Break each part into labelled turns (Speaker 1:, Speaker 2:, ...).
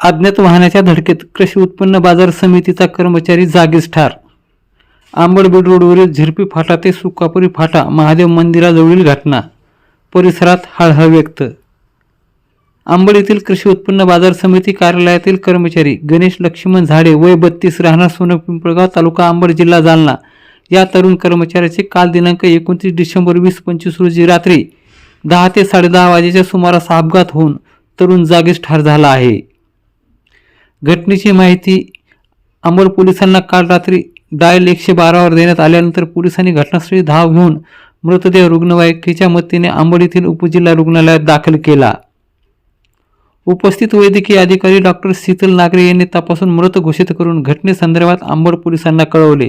Speaker 1: अज्ञात वाहनाच्या धडकेत कृषी उत्पन्न बाजार समितीचा कर्मचारी जागीच ठार. आंबडबीड रोडवरील झिरपी फाटा ते सुकापुरी फाटा महादेव मंदिराजवळील घटना. परिसरात हळहळ व्यक्त. आंबड येथील कृषी उत्पन्न बाजार समिती कार्यालयातील कर्मचारी गणेश लक्ष्मण झाडे वय बत्तीस राहणार सोनं पिंपळगाव तालुका आंबड जिल्हा जालना. या तरुण कर्मचाऱ्याचे काल दिनांक एकोणतीस डिसेंबर वीस पंचवीस रोजी रात्री दहा ते साडेदहा वाजेच्या सुमारास अपघात होऊन तरुण जागीच ठार झाला आहे. घटनेची माहिती अंबोल पोलिसांना काल रात्री डायल एकशे बारावर देण्यात आल्यानंतर पोलिसांनी घटनास्थळी धाव घेऊन मृतदेह रुग्णवाहिकेच्या मदतीने आंबोड येथील उपजिल्हा रुग्णालयात दाखल केला. उपस्थित वैद्यकीय अधिकारी डॉक्टर शीतल नागरे यांनी तपासून मृत घोषित करून घटनेसंदर्भात आंबोड पोलिसांना कळवले.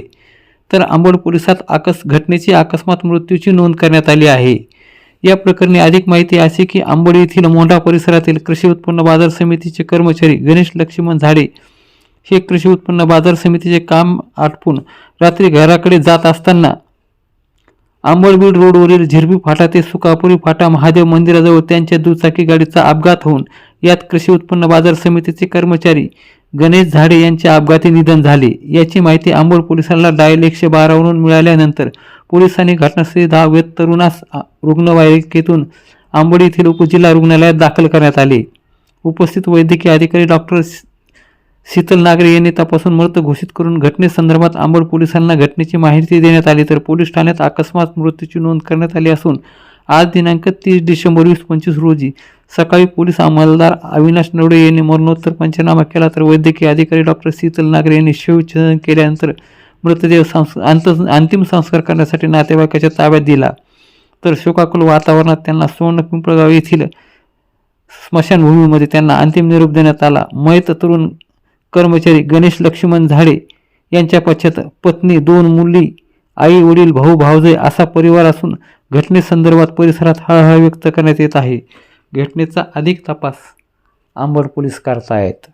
Speaker 1: तर आंबोड पोलिसात आकस घटनेची अकस्मात मृत्यूची नोंद करण्यात आली आहे. या प्रकरणी अधिक माहिती अशी की आंबोडी येथील मोंढा परिसरातील कृषी उत्पन्न बाजार समितीचे कर्मचारी गणेश लक्ष्मण झाडे हे कृषी उत्पन्न बाजार समितीचे काम आटपून रात्री घराकडे जात असताना आंबळबीड रोडवरील झिरपी फाटा ते सुकापुरी फाटा महादेव मंदिराजवळ त्यांच्या दुचाकी गाडीचा अपघात होऊन यात कृषी उत्पन्न बाजार समितीचे कर्मचारी गणेश झाडे यांचे अपघाती निधन झाले. याची माहिती आंबोड पोलिसांना डायल एकशे बारावरून मिळाल्यानंतर पोलिसांनी घटनास्थळी धाव घेत तरुणास रुग्णवाहिकेतून आंबोड येथील उपजिल्हा रुग्णालयात दाखल करण्यात आले. उपस्थित वैद्यकीय अधिकारी डॉक्टर शीतल नागरे यांनी तपासून मृत घोषित करून घटनेसंदर्भात आंबोड पोलिसांना घटनेची माहिती देण्यात आली तर पोलीस ठाण्यात अकस्मात मृत्यूची नोंद करण्यात आली असून आज दिनांक तीस डिसेंबर वीस पंचवीस रोजी सकाळी पोलीस अंमलदार अविनाश नवडे यांनी मरणोत्तर पंचनामा केला तर वैद्यकीय अधिकारी डॉक्टर शीतल नागरे यांनी शिवचंदन केल्यानंतर मृतदेह संस अंत अंतिम संस्कार करण्यासाठी नातेवाईकाच्या ताब्यात दिला. तर शोकाकुल वातावरणात त्यांना सुवर्ण पिंपळगाव येथील स्मशानभूमीमध्ये त्यांना अंतिम निरोप देण्यात आला. मयत तरुण कर्मचारी गणेश लक्ष्मण झाडे यांच्या पश्चात पत्नी दोन मुली आई वडील भाऊ भावजय असा परिवार असून घटनेसंदर्भात परिसरात हळहळ व्यक्त करण्यात येत आहे. घटनेचा अधिक तपास आंबड पोलीस करतायत.